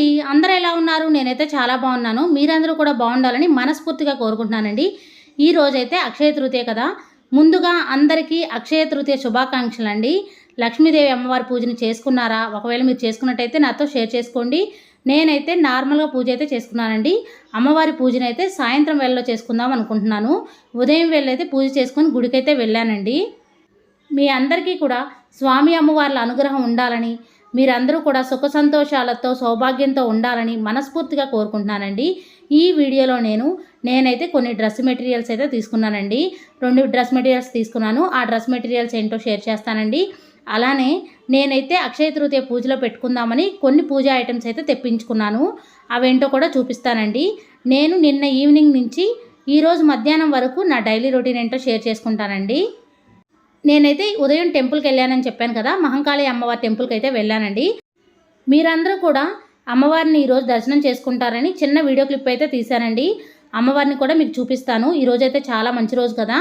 అండి అందరూ ఎలా ఉన్నారు? నేనైతే చాలా బాగున్నాను. మీరందరూ కూడా బాగుండాలని మనస్ఫూర్తిగా కోరుకుంటున్నానండి. ఈ రోజైతే అక్షయ తృతీయ కదా. ముందుగా అందరికీ అక్షయ తృతీయ శుభాకాంక్షలు అండి లక్ష్మీదేవి అమ్మవారి పూజని చేసుకున్నారా? ఒకవేళ మీరు చేసుకున్నట్టయితే నాతో షేర్ చేసుకోండి. నేనైతే నార్మల్గా పూజ అయితే చేసుకున్నానండి. అమ్మవారి పూజను అయితే సాయంత్రం వేళలో చేసుకుందాం అనుకుంటున్నాను. ఉదయం వేళైతే పూజ చేసుకొని గుడికైతే వెళ్ళానండి. మీ అందరికీ కూడా స్వామి అమ్మవార్ల అనుగ్రహం ఉండాలని మీరందరూ కూడా సుఖ సంతోషాలతో సౌభాగ్యంతో ఉండాలని మనస్ఫూర్తిగా కోరుకుంటున్నానండి. ఈ వీడియోలో నేను నేనైతే కొన్ని డ్రెస్ మెటీరియల్స్ అయితే తీసుకున్నానండి. రెండు డ్రెస్ మెటీరియల్స్ తీసుకున్నాను. ఆ డ్రెస్ మెటీరియల్స్ ఏంటో షేర్ చేస్తానండి. అలానే నేనైతే అక్షయ తృతీయ పూజలో పెట్టుకుందామని కొన్ని పూజా ఐటమ్స్ అయితే తెప్పించుకున్నాను. అవేంటో కూడా చూపిస్తానండి. నేను నిన్న ఈవినింగ్ నుంచి ఈరోజు మధ్యాహ్నం వరకు నా డైలీ రొటీన్ ఏంటో షేర్ చేసుకుంటానండి. నేనైతే ఉదయం టెంపుల్కి వెళ్ళానని చెప్పాను కదా మహంకాళి అమ్మవారి టెంపుల్కి అయితే వెళ్ళానండి. మీరందరూ కూడా అమ్మవారిని ఈరోజు దర్శనం చేసుకుంటారని చిన్న వీడియో క్లిప్ అయితే తీశానండి. అమ్మవారిని కూడా మీకు చూపిస్తాను. ఈరోజు అయితే చాలా మంచి రోజు కదా.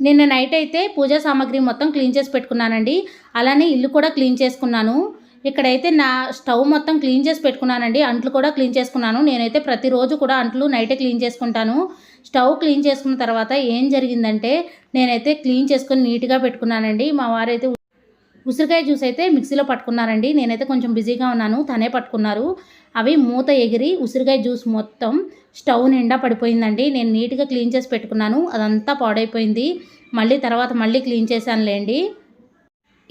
నిన్న నైట్ అయితే పూజా సామాగ్రి మొత్తం క్లీన్ చేసి పెట్టుకున్నానండి. అలానే ఇల్లు కూడా క్లీన్ చేసుకున్నాను. ఇక్కడైతే నా స్టవ్ మొత్తం క్లీన్ చేసి పెట్టుకున్నానండి. అంట్లు కూడా క్లీన్ చేసుకున్నాను. నేనైతే ప్రతిరోజు కూడా అంట్లు నైటే క్లీన్ చేసుకుంటాను. స్టవ్ క్లీన్ చేసుకున్న తర్వాత ఏం జరిగిందంటే నేనైతే క్లీన్ చేసుకొని నీట్గా పెట్టుకున్నానండి. మా వారైతే ఉసిరికాయ జ్యూస్ అయితే మిక్సీలో పట్టుకున్నారండి. నేనైతే కొంచెం బిజీగా ఉన్నాను తనే పట్టుకున్నారు. అవి మూత ఎగిరి ఉసిరికాయ జ్యూస్ మొత్తం స్టవ్ నిండా పడిపోయిందండి. నేను నీట్గా క్లీన్ చేసి పెట్టుకున్నాను అదంతా పాడైపోయింది. మళ్ళీ తర్వాత మళ్ళీ క్లీన్ చేశానులేండి.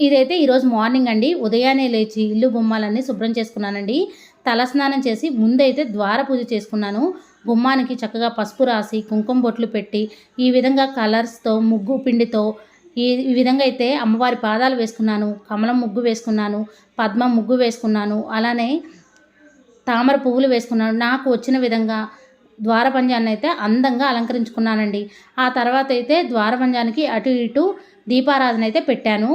ఇదైతే ఈరోజు మార్నింగ్ అండి. ఉదయాన్నే లేచి ఇల్లు బొమ్మలన్నీ శుభ్రం చేసుకున్నానండి. తలస్నానం చేసి ముందైతే ద్వార పూజ చేసుకున్నాను. గుమ్మానికి చక్కగా పసుపు రాసి కుంకుమ బొట్లు పెట్టి ఈ విధంగా కలర్స్తో ముగ్గు పిండితో ఈ ఈ విధంగా అయితే అమ్మవారి పాదాలు వేసుకున్నాను కమలం ముగ్గు వేసుకున్నాను పద్మ ముగ్గు వేసుకున్నాను అలానే తామర పువ్వులు వేసుకున్నాను. నాకు వచ్చిన విధంగా ద్వారపంజాన్ని అయితే అందంగా అలంకరించుకున్నానండి. ఆ తర్వాత అయితే ద్వారపంజానికి అటు ఇటు దీపారాధన అయితే పెట్టాను.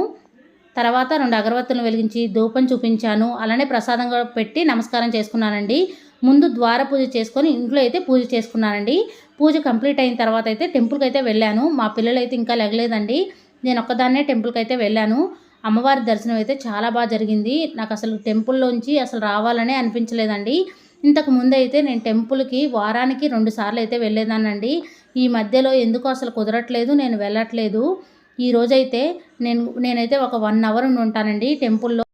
తర్వాత రెండు అగరవత్తులను వెలిగించి ధూపం చూపించాను. అలానే ప్రసాదంగా పెట్టి నమస్కారం చేసుకున్నానండి. ముందు ద్వార పూజ చేసుకొని ఇంట్లో అయితే పూజ చేసుకున్నానండి. పూజ కంప్లీట్ అయిన తర్వాత అయితే టెంపుల్కి అయితే వెళ్ళాను. మా పిల్లలు అయితే ఇంకా లెగలేదండి. నేను ఒక్కదాన్నే టెంపుల్కి అయితే వెళ్ళాను. అమ్మవారి దర్శనం అయితే చాలా బాగా జరిగింది. నాకు అసలు టెంపుల్లోంచి అసలు రావాలనే అనిపించలేదండి. ఇంతకు ముందు అయితే నేను టెంపుల్కి వారానికి రెండు సార్లు అయితే వెళ్ళేదానండి ఈ మధ్యలో ఎందుకు అసలు కుదరట్లేదు నేను వెళ్ళట్లేదు. ఈ రోజైతే నేను నేనైతే ఒక వన్ అవర్ ఉంటానండి టెంపుల్లో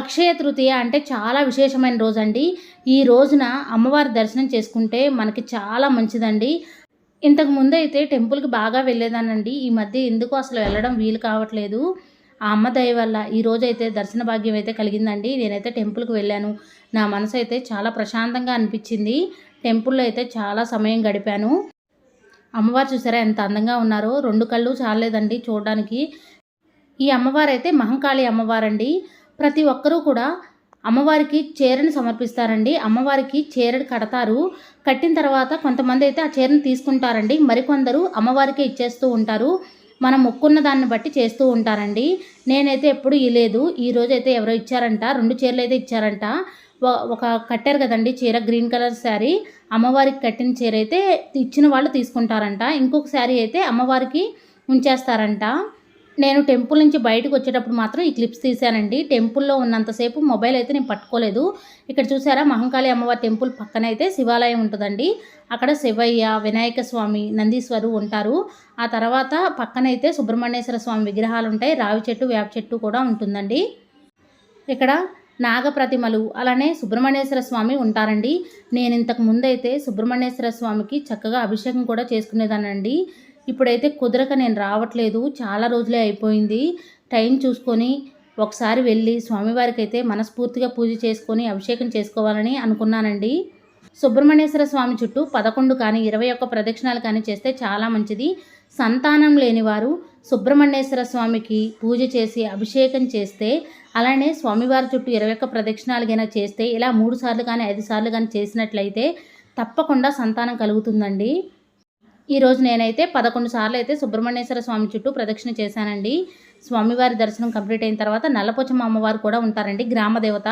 అక్షయ తృతీయ అంటే చాలా విశేషమైన రోజు అండి ఈ రోజున అమ్మవారి దర్శనం చేసుకుంటే మనకి చాలా మంచిదండి. ఇంతకు ముందు అయితే టెంపుల్కి బాగా వెళ్ళేదానండి ఈ మధ్య ఎందుకు అసలు వెళ్ళడం వీలు కావట్లేదు. ఆ అమ్మ దయ వల్ల ఈ రోజు అయితే దర్శన భాగ్యం అయితే కలిగిందండి. నేనైతే టెంపుల్కి వెళ్ళాను. నా మనసు అయితే చాలా ప్రశాంతంగా అనిపించింది. టెంపుల్లో అయితే చాలా సమయం గడిపాను. అమ్మవారు చూసారా ఎంత అందంగా ఉన్నారో. రెండు కళ్ళు చాలేదండి చూడడానికి. ఈ అమ్మవారు అయితే మహంకాళి అమ్మవారండి. ప్రతి ఒక్కరూ కూడా అమ్మవారికి చీరను సమర్పిస్తారండి. అమ్మవారికి చీరను కడతారు. కట్టిన తర్వాత కొంతమంది అయితే ఆ చీరను తీసుకుంటారండి. మరికొందరు అమ్మవారికి ఇచ్చేస్తూ ఉంటారు. మనం మొక్కున్న దాన్ని బట్టి చేస్తూ ఉంటారండి. నేనైతే ఎప్పుడు ఇలేదు ఈ రోజు అయితే ఎవరో ఇచ్చారంట. రెండు చీరలు అయితే ఇచ్చారంట. ఒక కట్టారు కదండి చీర గ్రీన్ కలర్ శారీ. అమ్మవారికి కట్టిన చీర అయితే ఇచ్చిన వాళ్ళు తీసుకుంటారంట. ఇంకొక శారీ అయితే అమ్మవారికి ఉంచేస్తారంట. నేను టెంపుల్ నుంచి బయటకు వచ్చేటప్పుడు మాత్రం ఈ క్లిప్స్ తీశానండి. టెంపుల్లో ఉన్నంతసేపు మొబైల్ అయితే నేను పట్టుకోలేదు. ఇక్కడ చూసారా మహంకాళి అమ్మవారి టెంపుల్ పక్కన అయితే శివాలయం ఉంటుందండి. అక్కడ శివయ్య వినాయక స్వామి నందీశ్వరు ఉంటారు. ఆ తర్వాత పక్కనైతే సుబ్రహ్మణ్యేశ్వర స్వామి విగ్రహాలు ఉంటాయి. రావి చెట్టు వేప చెట్టు కూడా ఉంటుందండి. ఇక్కడ నాగప్రతిమలు అలానే సుబ్రహ్మణ్యేశ్వర స్వామి ఉంటారండి. నేను ఇంతకు ముందైతే సుబ్రహ్మణ్యేశ్వర స్వామికి చక్కగా అభిషేకం కూడా చేసుకునేదానండి ఇప్పుడైతే కుదరక నేను రావట్లేదు. చాలా రోజులే అయిపోయింది. టైం చూసుకొని ఒకసారి వెళ్ళి స్వామివారికి అయితే మనస్ఫూర్తిగా పూజ చేసుకొని అభిషేకం చేసుకోవాలని అనుకున్నానండి. సుబ్రహ్మణ్యేశ్వర స్వామి చుట్టూ పదకొండు కానీ ఇరవై ఒక్క ప్రదక్షిణాలు కానీ చేస్తే చాలా మంచిది. సంతానం లేనివారు సుబ్రహ్మణ్యేశ్వర స్వామికి పూజ చేసి అభిషేకం చేస్తే అలానే స్వామివారి చుట్టూ ఇరవై ఒక్క ప్రదక్షిణాలుగైనా చేస్తే ఇలా మూడు సార్లు కానీ ఐదు సార్లు కానీ చేసినట్లయితే తప్పకుండా సంతానం కలుగుతుందండి. ఈరోజు నేనైతే పదకొండు సార్లు అయితే సుబ్రహ్మణ్యేశ్వర స్వామి చుట్టూ ప్రదక్షిణ చేశానండి. స్వామివారి దర్శనం కంప్లీట్ అయిన తర్వాత నల్లపోచమ్మ అమ్మవారు కూడా ఉంటారండి. గ్రామ దేవత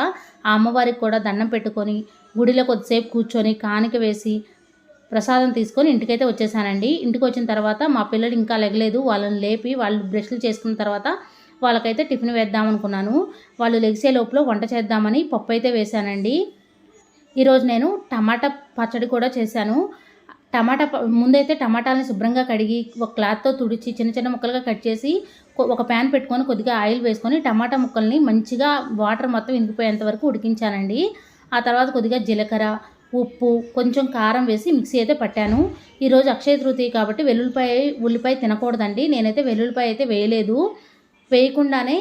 ఆ అమ్మవారికి కూడా దండం పెట్టుకొని గుడిలో కొద్దిసేపు కూర్చొని కానిక వేసి ప్రసాదం తీసుకొని ఇంటికైతే వచ్చేసానండి. ఇంటికి వచ్చిన తర్వాత మా పిల్లలు ఇంకా లెగలేదు. వాళ్ళని లేపి వాళ్ళు బ్రష్లు చేసుకున్న తర్వాత వాళ్ళకైతే టిఫిన్ వేద్దాం అనుకున్నాను. వాళ్ళు లెగిసే లోపల వంట చేద్దామని పప్పు అయితే వేశానండి. ఈరోజు నేను టమాటా పచ్చడి కూడా చేశాను. టమాటా ముందైతే టమాటాలని శుభ్రంగా కడిగి ఒక క్లాత్తో తుడిచి చిన్న చిన్న ముక్కలుగా కట్ చేసి ఒక ప్యాన్ పెట్టుకొని కొద్దిగా ఆయిల్ వేసుకొని టమాటా ముక్కల్ని మంచిగా వాటర్ మొత్తం ఇంకిపోయేంత వరకు ఉడికించానండి. ఆ తర్వాత కొద్దిగా జీలకర్ర ఉప్పు కొంచెం కారం వేసి మిక్సీ అయితే పట్టాను. ఈరోజు అక్షయ తృతీయ కాబట్టి వెల్లుల్లిపాయ ఉల్లిపాయ తినకూడదండి. నేనైతే వెల్లుల్లిపాయ అయితే వేయలేదు. వేయకుండానే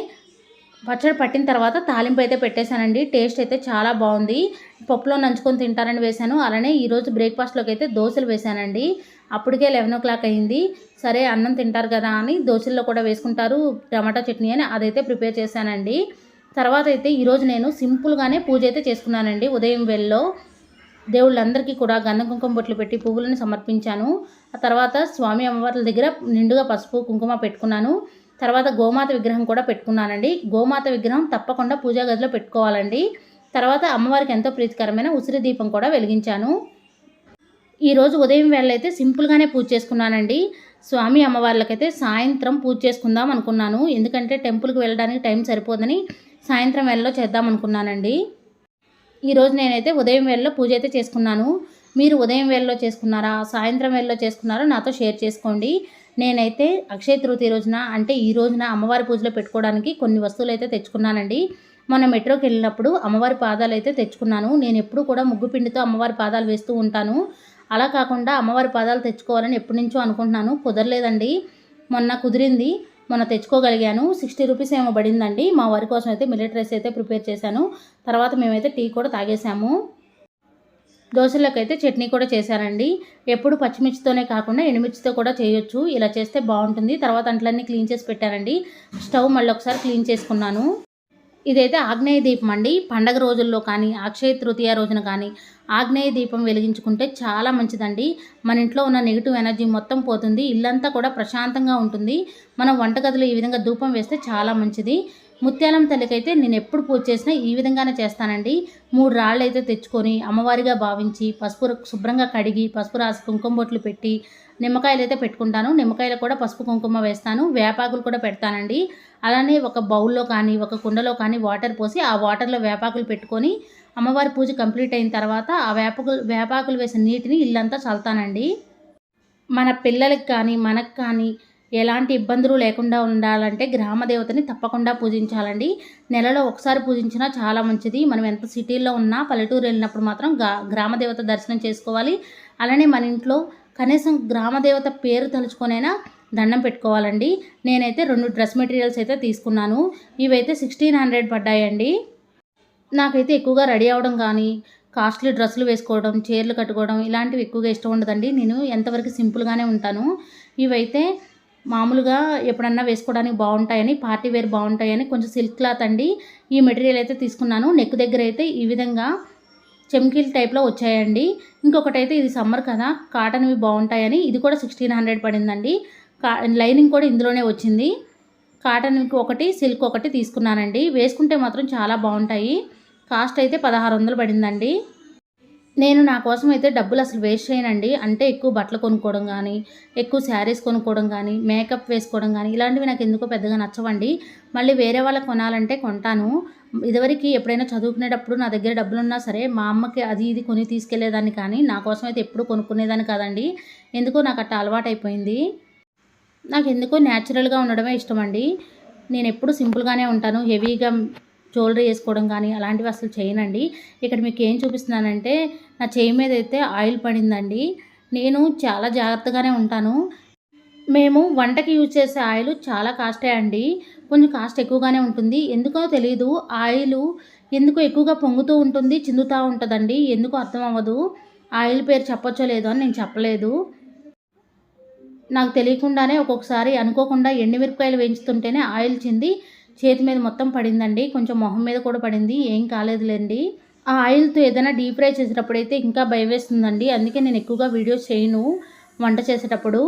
పచ్చడి పట్టిన తర్వాత తాలింపు అయితే పెట్టేశానండి. టేస్ట్ అయితే చాలా బాగుంది. పప్పులో నంచుకొని తింటారని వేశాను. అలానే ఈరోజు బ్రేక్ఫాస్ట్లోకి అయితే దోశలు వేశానండి. అప్పటికే లెవెన్ ఓ క్లాక్ అయింది. సరే అన్నం తింటారు కదా అని దోశల్లో కూడా వేసుకుంటారు. టమాటా చట్నీ అని అదైతే ప్రిపేర్ చేశానండి. తర్వాత అయితే ఈరోజు నేను సింపుల్గానే పూజ అయితే చేసుకున్నానండి. ఉదయం వెళ్ళలో దేవుళ్ళందరికీ కూడా గంధం కుంకుమ బొట్లు పెట్టి పువ్వులను సమర్పించాను. ఆ తర్వాత స్వామి అమ్మవార్ల దగ్గర నిండుగా పసుపు కుంకుమ పెట్టుకున్నాను. తర్వాత గోమాత విగ్రహం కూడా పెట్టుకున్నానండి. గోమాత విగ్రహం తప్పకుండా పూజా గదిలో పెట్టుకోవాలండి. తర్వాత అమ్మవారికి ఎంతో ప్రీతికరమైన ఉసిరి దీపం కూడా వెలిగించాను. ఈరోజు ఉదయం వేళ అయితే సింపుల్గానే పూజ చేసుకున్నానండి. స్వామి అమ్మవార్లకైతే సాయంత్రం పూజ చేసుకుందాం అనుకున్నాను. ఎందుకంటే టెంపుల్కి వెళ్ళడానికి టైం సరిపోదని సాయంత్రం వేళలో చేద్దాం అనుకున్నానండి. ఈరోజు నేనైతే ఉదయం వేళలో పూజ అయితే చేసుకున్నాను. మీరు ఉదయం వేళలో చేసుకున్నారా సాయంత్రం వేళలో చేసుకున్నారో నాతో షేర్ చేసుకోండి. నేనైతే అక్షయ తృతీయ రోజున అంటే ఈ రోజున అమ్మవారి పూజలో పెట్టుకోవడానికి కొన్ని వస్తువులు అయితే తెచ్చుకున్నానండి. మొన్న మెట్రోకి వెళ్ళినప్పుడు అమ్మవారి పాదాలు అయితే తెచ్చుకున్నాను. నేను ఎప్పుడు కూడా ముగ్గు పిండితో అమ్మవారి పాదాలు వేస్తూ ఉంటాను. అలా కాకుండా అమ్మవారి పాదాలు తెచ్చుకోవాలని ఎప్పటి నుంచో అనుకుంటున్నాను. కుదరలేదండి. మొన్న కుదిరింది. మొన్న తెచ్చుకోగలిగాను. సిక్స్టీ రూపీస్ ఏమో పడిందండి. మా వారి కోసం అయితే మిల్లెట్ రైస్ అయితే ప్రిపేర్ చేశాను. తర్వాత మేమైతే టీ కూడా తాగేసాము దోశలకైతే అయితే చట్నీ కూడా చేశానండి ఎప్పుడు పచ్చిమిర్చితోనే కాకుండా ఎండుమిర్చితో కూడా చేయొచ్చు. ఇలా చేస్తే బాగుంటుంది. తర్వాత అంట్లన్నీ క్లీన్ చేసి పెట్టానండి స్టవ్ మళ్ళీ ఒకసారి క్లీన్ చేసుకున్నాను. ఇదైతే ఆగ్నేయ దీపం అండి. పండగ రోజుల్లో కానీ అక్షయ తృతీయ రోజున కానీ ఆగ్నేయ దీపం వెలిగించుకుంటే చాలా మంచిదండి. మన ఇంట్లో ఉన్న నెగిటివ్ ఎనర్జీ మొత్తం పోతుంది. ఇల్లంతా కూడా ప్రశాంతంగా ఉంటుంది. మనం వంటగదిలో ఈ విధంగా ధూపం వేస్తే చాలా మంచిది. ముత్యాలం తల్లికైతే నేను ఎప్పుడు పూజ చేసినా ఈ విధంగానే చేస్తానండి. మూడు రాళ్ళు అయితే తెచ్చుకొని అమ్మవారిగా భావించి పసుపు శుభ్రంగా కడిగి పసుపు రాసి కుంకుమ బొట్లు పెట్టి నిమ్మకాయలు అయితే పెట్టుకుంటాను. నిమ్మకాయలు కూడా పసుపు కుంకుమ వేస్తాను. వేపాకులు కూడా పెడతానండి. అలానే ఒక బౌల్లో కానీ ఒక కుండలో కానీ వాటర్ పోసి ఆ వాటర్లో వేపాకులు పెట్టుకొని అమ్మవారి పూజ కంప్లీట్ అయిన తర్వాత ఆ వేపాకులు వేపాకులు వేసిన నీటిని ఇల్లంతా చల్తానండి మన పిల్లలకి కానీ మనకు కానీ ఎలాంటి ఇబ్బందులు లేకుండా ఉండాలంటే గ్రామ దేవతని తప్పకుండా పూజించాలండి. నెలలో ఒకసారి పూజించినా చాలా మంచిది. మనం ఎంత సిటీల్లో ఉన్నా పల్లెటూరు వెళ్ళినప్పుడు మాత్రం గ్రామదేవత గ్రామ దేవత దర్శనం చేసుకోవాలి. అలానే మన ఇంట్లో కనీసం గ్రామ దేవత పేరు తలుచుకొనైనా దండం పెట్టుకోవాలండి. నేనైతే రెండు డ్రెస్ మెటీరియల్స్ అయితే తీసుకున్నాను. ఇవైతే సిక్స్టీన్ హండ్రెడ్ పడ్డాయండి. నాకైతే ఎక్కువగా రెడీ అవ్వడం కానీ కాస్ట్లీ డ్రెస్సులు వేసుకోవడం చీరలు కట్టుకోవడం ఇలాంటివి ఎక్కువగా ఇష్టం ఉండదండి. నేను ఎంతవరకు సింపుల్గానే ఉంటాను. ఇవైతే మామూలుగా ఎప్పుడన్నా వేసుకోవడానికి బాగుంటాయని పార్టీ వేర్ బాగుంటాయని కొంచెం సిల్క్ క్లాత్ అండి. ఈ మెటీరియల్ అయితే తీసుకున్నాను. నెక్ దగ్గర అయితే ఈ విధంగా చెమ్కీల్ టైప్లో వచ్చాయండి. ఇంకొకటి అయితే ఇది సమ్మర్ కదా కాటన్వి బాగుంటాయని. ఇది కూడా సిక్స్టీన్ హండ్రెడ్ పడిందండి. కా లైనింగ్ కూడా ఇందులోనే వచ్చింది. కాటన్కి ఒకటి సిల్క్ ఒకటి తీసుకున్నానండి. వేసుకుంటే మాత్రం చాలా బాగుంటాయి. కాస్ట్ అయితే పదహారు వందలు పడిందండి. నేను నా కోసం అయితే డబ్బులు అసలు వేస్ట్ చేయనండి. అంటే ఎక్కువ బట్టలు కొనుక్కోవడం కానీ ఎక్కువ శారీస్ కొనుక్కోవడం కానీ మేకప్ వేసుకోవడం కానీ ఇలాంటివి నాకు ఎందుకో పెద్దగా నచ్చవండి. మళ్ళీ వేరే వాళ్ళకి కొనాలంటే కొంటాను. ఇదివరకు ఎప్పుడైనా చదువుకునేటప్పుడు నా దగ్గర డబ్బులు ఉన్నా సరే మా అమ్మకి అది ఇది కొని తీసుకెళ్ళేదాన్ని కానీ నా కోసం అయితే ఎప్పుడు కొనుక్కునేదాన్ని కాదండి. ఎందుకో నాకు అట్ట అలవాటు అయిపోయింది నాకు ఎందుకో న్యాచురల్గా ఉండడమే ఇష్టం అండి నేను ఎప్పుడు సింపుల్గానే ఉంటాను. హెవీగా జ్యువెలరీ వేసుకోవడం కానీ అలాంటివి అసలు చేయనండి. ఇక్కడ మీకు ఏం చూపిస్తున్నానంటే నా చేయి మీద అయితే ఆయిల్ పడిందండి. నేను చాలా జాగ్రత్తగానే ఉంటాను. మేము వంటకి యూజ్ చేసే ఆయిల్ చాలా కాస్టే అండి. కొంచెం కాస్ట్ ఎక్కువగానే ఉంటుంది. ఎందుకో తెలియదు ఆయిల్ ఎందుకు ఎక్కువగా పొంగుతూ ఉంటుంది చిందుతూ ఉంటుందండి. ఎందుకు అర్థం అవ్వదు. ఆయిల్ పేరు చెప్పొచ్చో లేదో అని నేను చెప్పలేదు. నాకు తెలియకుండానే ఒక్కొక్కసారి అనుకోకుండా ఎండుమిరపకాయలు వేయించుతుంటేనే ఆయిల్ చింది చేతి మీద మొత్తం పడిందండి. కొంచెం మొహం మీద కూడా పడింది. ఏం కాలేదులేండి. ఆ ఆయిల్తో ఏదైనా డీప్ ఫ్రై చేసేటప్పుడు అయితే ఇంకా భయం వేస్తుందండి అందుకే నేను ఎక్కువగా వీడియోస్ చేయను వంట చేసేటప్పుడు.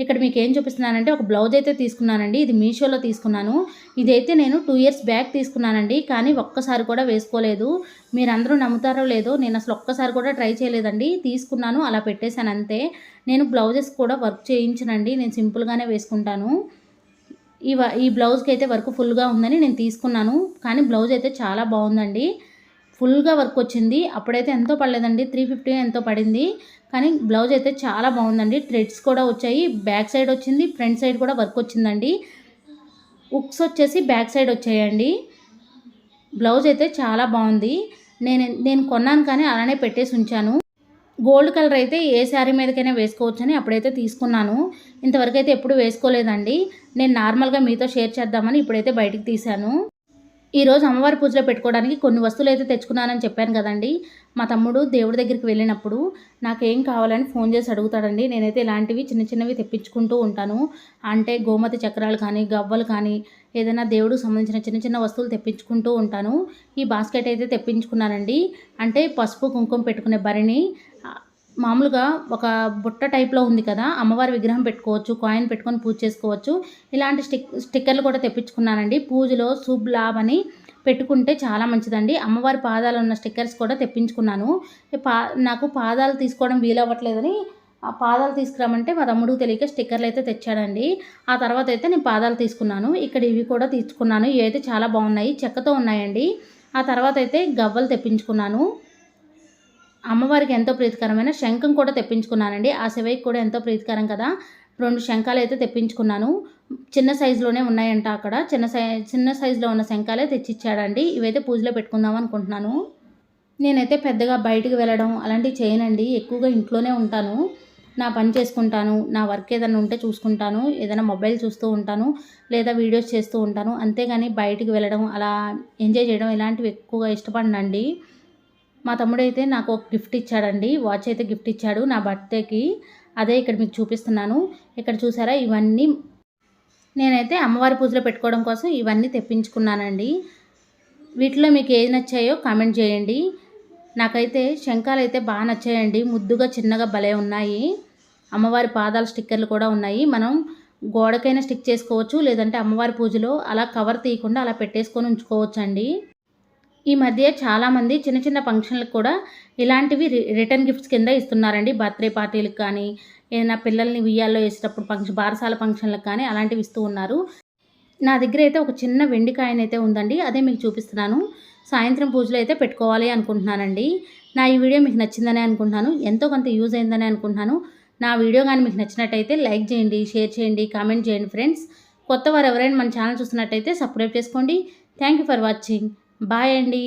ఇక్కడ మీకు ఏం చూపిస్తున్నానంటే ఒక బ్లౌజ్ అయితే తీసుకున్నానండి. ఇది మీషోలో తీసుకున్నాను. ఇదైతే నేను టూ ఇయర్స్ బ్యాక్ తీసుకున్నానండి. కానీ ఒక్కసారి కూడా వేసుకోలేదు. మీరందరూ నమ్ముతారో లేదో నేను అసలు ఒక్కసారి కూడా ట్రై చేయలేదండి. తీసుకున్నాను అలా పెట్టేశాను అంతే. నేను బ్లౌజెస్ కూడా వర్క్ చేయించనండి. నేను సింపుల్గానే వేసుకుంటాను. ఈ వ ఈ బ్లౌజ్కి అయితే వర్క్ ఫుల్గా ఉందని నేను తీసుకున్నాను. కానీ బ్లౌజ్ అయితే చాలా బాగుందండి. ఫుల్గా వర్క్ వచ్చింది. అప్పుడైతే ఎంతో పడలేదండి. త్రీ ఫిఫ్టీ ఎంతో పడింది. కానీ బ్లౌజ్ అయితే చాలా బాగుందండి. థ్రెడ్స్ కూడా వచ్చాయి. బ్యాక్ సైడ్ వచ్చింది. ఫ్రంట్ సైడ్ కూడా వర్క్ వచ్చిందండి. ఉక్స్ వచ్చేసి బ్యాక్ సైడ్ వచ్చాయండి. బ్లౌజ్ అయితే చాలా బాగుంది. నేను నేను కొన్నాను కానీ అలానే పెట్టేసి ఉంచాను. గోల్డ్ కలర్ అయితే ఏ శారీ మీదకైనా వేసుకోవచ్చని అప్పుడైతే తీసుకున్నాను. ఇంతవరకు అయితే ఎప్పుడు వేసుకోలేదండి. నేను నార్మల్గా మీతో షేర్ చేద్దామని ఇప్పుడైతే బయటికి తీశాను. ఈరోజు అమ్మవారి పూజలో పెట్టుకోవడానికి కొన్ని వస్తువులు అయితే తెచ్చుకున్నానని చెప్పాను కదండి. మా తమ్ముడు దేవుడి దగ్గరికి వెళ్ళినప్పుడు నాకేం కావాలని ఫోన్ చేసి అడుగుతాడండి. నేనైతే ఇలాంటివి చిన్న చిన్నవి తెప్పించుకుంటూ ఉంటాను. అంటే గోమతి చక్రాలు కానీ గవ్వలు కానీ ఏదైనా దేవుడికి సంబంధించిన చిన్న చిన్న వస్తువులు తెప్పించుకుంటూ ఉంటాను. ఈ బాస్కెట్ అయితే తెప్పించుకున్నానండి. అంటే పసుపు కుంకుమ పెట్టుకునే బరిని మామూలుగా ఒక బుట్ట టైప్లో ఉంది కదా అమ్మవారి విగ్రహం పెట్టుకోవచ్చు కాయిన్ పెట్టుకొని పూజ చేసుకోవచ్చు. ఇలాంటి స్టిక్ స్టిక్కర్లు కూడా తెప్పించుకున్నానండి. పూజలో శుభ్ లాభ్ అని పెట్టుకుంటే చాలా మంచిదండి. అమ్మవారి పాదాలు ఉన్న స్టిక్కర్స్ కూడా తెప్పించుకున్నాను. పా నాకు పాదాలు తీసుకోవడం వీలవ్వట్లేదని ఆ పాదాలు తీసుకురామంటే మా తమ్ముడు తెలియక స్టిక్కర్లు అయితే తెచ్చాడండి. ఆ తర్వాత అయితే నేను పాదాలు తీసుకున్నాను. ఇక్కడ ఇవి కూడా తీసుకున్నాను ఇవి అయితే చాలా బాగున్నాయి. చెక్కతో ఉన్నాయండి. ఆ తర్వాత అయితే గవ్వలు తెప్పించుకున్నాను. అమ్మవారికి ఎంతో ప్రీతికరమైన శంఖం కూడా తెప్పించుకున్నానండి. ఆ శివయ్యకి కూడా ఎంతో ప్రీతికరం కదా. రెండు శంఖాలు అయితే తెప్పించుకున్నాను. చిన్న సైజులోనే ఉన్నాయంట అక్కడ. చిన్న సై చిన్న సైజులో ఉన్న శంఖాలే తెచ్చిచ్చాడండి. ఇవైతే పూజలో పెట్టుకుందాం అనుకుంటున్నాను. నేనైతే పెద్దగా బయటికి వెళ్ళడం అలాంటివి చేయనండి. ఎక్కువగా ఇంట్లోనే ఉంటాను. నా పని చేసుకుంటాను. నా వర్క్ ఏదైనా ఉంటే చూసుకుంటాను. ఏదైనా మొబైల్ చూస్తూ ఉంటాను. లేదా వీడియోస్ చేస్తూ ఉంటాను. అంతేగాని బయటికి వెళ్ళడం అలా ఎంజాయ్ చేయడం ఇలాంటివి ఎక్కువగా ఇష్టపడినండి. మా తమ్ముడైతే నాకు ఒక గిఫ్ట్ ఇచ్చాడండి. వాచ్ అయితే గిఫ్ట్ ఇచ్చాడు. నా బర్త్డేకి అదే ఇక్కడ మీకు చూపిస్తున్నాను. ఇక్కడ చూసారా? ఇవన్నీ నేనైతే అమ్మవారి పూజలో పెట్టుకోవడం కోసం ఇవన్నీ తెప్పించుకున్నానండి. వీటిలో మీకు ఏది నచ్చాయో కామెంట్ చేయండి. నాకైతే శంఖాలు అయితే బాగా నచ్చాయండి. ముద్దుగా చిన్నగా భలే ఉన్నాయి. అమ్మవారి పాదాల స్టిక్కర్లు కూడా ఉన్నాయి. మనం గోడకైనా స్టిక్ చేసుకోవచ్చు. లేదంటే అమ్మవారి పూజలో అలా కవర్ తీయకుండా అలా పెట్టేసుకొని ఉంచుకోవచ్చు అండి ఈ మధ్య చాలామంది చిన్న చిన్న ఫంక్షన్లకు కూడా ఇలాంటివి రి- రిటర్న్ గిఫ్ట్స్ కింద ఇస్తున్నారండి. బర్త్డే పార్టీలకు కానీ ఏదైనా పిల్లల్ని ఉయ్యాల్లో వేసేటప్పుడు ఫంక్షన్ బారసాల ఫంక్షన్లకు కానీ అలాంటివి ఇస్తూ ఉన్నారు. నా దగ్గర అయితే ఒక చిన్న వెండికాయన అయితే ఉందండి. అదే మీకు చూపిస్తున్నాను. సాయంత్రం పూజలు అయితే పెట్టుకోవాలి అనుకుంటున్నానండి. నా ఈ వీడియో మీకు నచ్చిందని అనుకుంటున్నాను. ఎంతో కొంత యూజ్ అయిందని అనుకుంటున్నాను. నా వీడియో కానీ మీకు నచ్చినట్టయితే లైక్ చేయండి షేర్ చేయండి కామెంట్ చేయండి ఫ్రెండ్స్. కొత్త వారు ఎవరైనా మన ఛానల్ చూస్తున్నట్టయితే సబ్స్క్రైబ్ చేసుకోండి. Thank you for watching. Bye అండి.